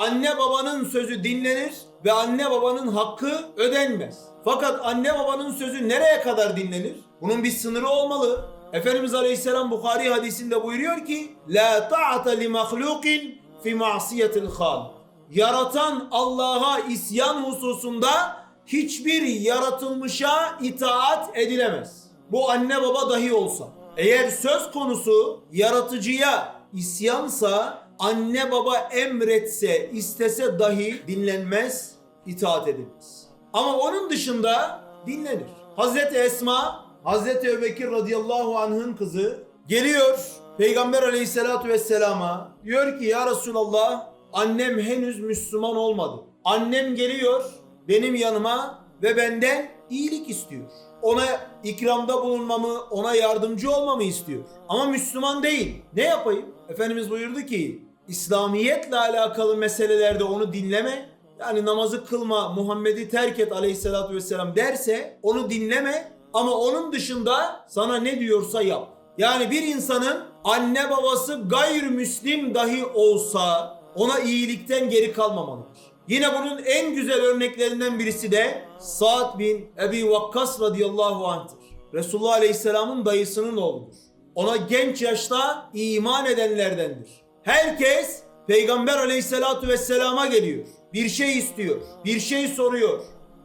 Anne babanın sözü dinlenir ve anne babanın hakkı ödenmez. Fakat anne babanın sözü nereye kadar dinlenir? Bunun bir sınırı olmalı. Efendimiz Aleyhisselam Bukhari hadisinde buyuruyor ki La ta'ata li mahlukin fi ma'siyetil halik. Yaratan Allah'a isyan hususunda hiçbir yaratılmışa itaat edilemez. Bu anne baba dahi olsa. Eğer söz konusu yaratıcıya isyansa anne baba emretse istese dahi dinlenmez, itaat edilmez. Ama onun dışında dinlenir. Hazreti Esma, Hazreti Ebubekir radıyallahu anh'ın kızı geliyor Peygamber aleyhissalatu vesselama diyor ki ya Resulallah annem henüz Müslüman olmadı. Annem geliyor benim yanıma ve benden iyilik istiyor. Ona ikramda bulunmamı, ona yardımcı olmamı istiyor. Ama Müslüman değil. Ne yapayım? Efendimiz buyurdu ki İslamiyetle alakalı meselelerde onu dinleme. Yani namazı kılma, Muhammed'i terk et aleyhissalatü vesselam derse onu dinleme. Ama onun dışında sana ne diyorsa yap. Yani bir insanın anne babası gayrimüslim dahi olsa ona iyilikten geri kalmamalıdır. Yine bunun en güzel örneklerinden birisi de Sa'd bin Ebi Vakkas radıyallahu anh'tır. Resulullah aleyhisselamın dayısının oğludur. Ona genç yaşta iman edenlerdendir. Herkes Peygamber aleyhissalatu vesselama geliyor. Bir şey istiyor, bir şey soruyor.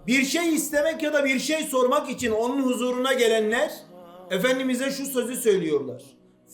Bir şey istemek ya da bir şey sormak için onun huzuruna gelenler Efendimiz'e şu sözü söylüyorlar.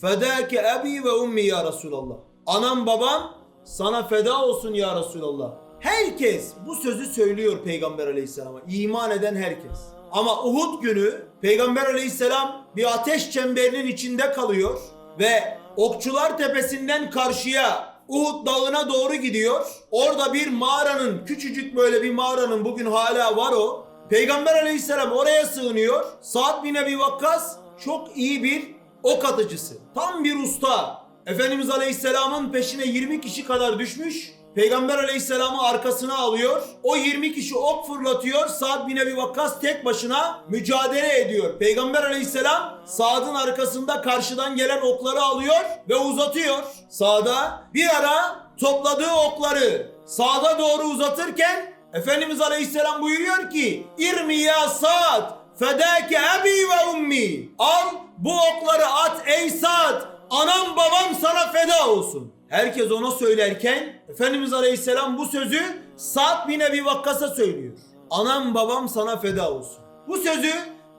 Fedâke ebi ve ummi ya Resulallah. Anam babam sana feda olsun ya Resulallah. Herkes bu sözü söylüyor Peygamber aleyhisselama. İman eden herkes. Ama Uhud günü Peygamber aleyhisselam bir ateş çemberinin içinde kalıyor ve Okçular Tepesi'nden karşıya Uhud dağına doğru gidiyor. Orada bir mağaranın, küçücük böyle bir mağaranın bugün hala var o. Peygamber aleyhisselam oraya sığınıyor. Sa'd bin Ebi Vakkas çok iyi bir ok atıcısı. Tam bir usta. Efendimiz aleyhisselamın peşine 20 kişi kadar düşmüş. Peygamber aleyhisselamı arkasına alıyor. O 20 kişi ok fırlatıyor. Sa'd bin Ebi Vakkas tek başına mücadele ediyor. Peygamber aleyhisselam Sa'd'ın arkasında karşıdan gelen okları alıyor ve uzatıyor. Sa'da bir ara topladığı okları Sa'da doğru uzatırken Efendimiz aleyhisselam buyuruyor ki İrmi ya Sa'd fedâke ebi ve ummi Al bu okları at ey Sa'd Anam feda olsun. Herkes ona söylerken Efendimiz Aleyhisselam bu sözü Sa'd bin Ebi Vakkas'a söylüyor. Anam babam sana feda olsun. Bu sözü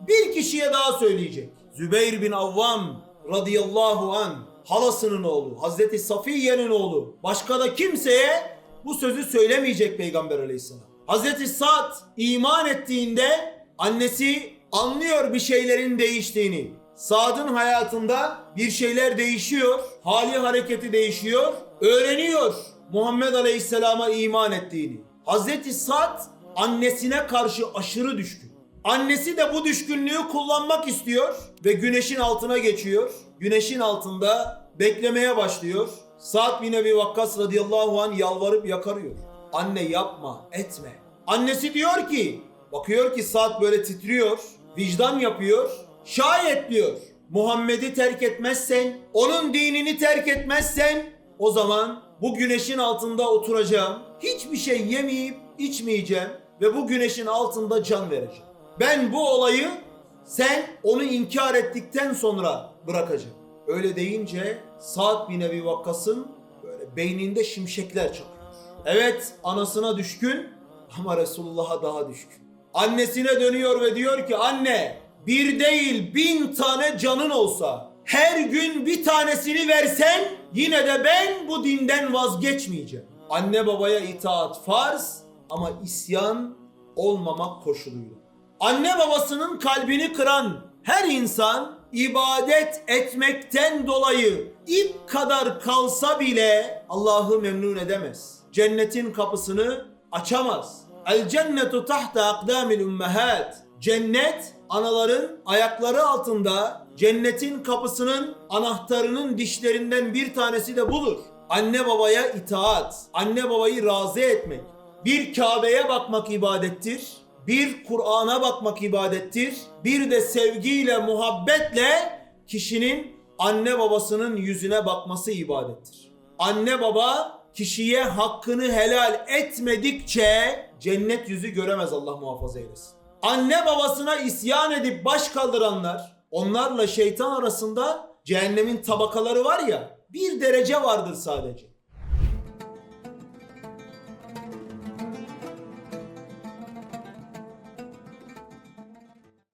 bir kişiye daha söyleyecek. Zübeyir bin Avvam radıyallahu an halasının oğlu, Hazreti Safiye'nin oğlu. Başka da kimseye bu sözü söylemeyecek Peygamber Aleyhisselam. Hazreti Sa'd iman ettiğinde annesi anlıyor bir şeylerin değiştiğini. Sa'd'ın hayatında bir şeyler değişiyor. Hali hareketi değişiyor. Öğreniyor Muhammed Aleyhisselam'a iman ettiğini. Hazreti Sa'd annesine karşı aşırı düşkün. Annesi de bu düşkünlüğü kullanmak istiyor ve güneşin altına geçiyor. Güneşin altında beklemeye başlıyor. Sa'd bin Ebi Vakkas radıyallahu an yalvarıp yakarıyor. Anne yapma, etme. Annesi diyor ki, bakıyor ki Sa'd böyle titriyor, vicdan yapıyor. Şayet diyor Muhammed'i terk etmezsen, onun dinini terk etmezsen o zaman bu güneşin altında oturacağım. Hiçbir şey yemeyip içmeyeceğim ve bu güneşin altında can vereceğim. Ben bu olayı sen onu inkar ettikten sonra bırakacağım. Öyle deyince Sa'd bin Ebi Vakkas'ın böyle beyninde şimşekler çakıyor. Evet anasına düşkün ama Resulullah'a daha düşkün. Annesine dönüyor ve diyor ki anne bir değil bin tane canın olsa her gün bir tanesini versen yine de ben bu dinden vazgeçmeyeceğim. Anne babaya itaat farz ama isyan olmamak koşuluyla. Anne babasının kalbini kıran her insan ibadet etmekten dolayı ip kadar kalsa bile Allah'ı memnun edemez. Cennetin kapısını açamaz. El cennetu tahta akdamil ummahat. Cennet anaların ayakları altında cennetin kapısının anahtarının dişlerinden bir tanesi de budur. Anne babaya itaat, anne babayı razı etmek. Bir Kabe'ye bakmak ibadettir. Bir Kur'an'a bakmak ibadettir. Bir de sevgiyle, muhabbetle kişinin anne babasının yüzüne bakması ibadettir. Anne baba kişiye hakkını helal etmedikçe cennet yüzü göremez Allah muhafaza eylesin. Anne babasına isyan edip baş kaldıranlar, onlarla şeytan arasında cehennemin tabakaları var ya, bir derece vardır sadece.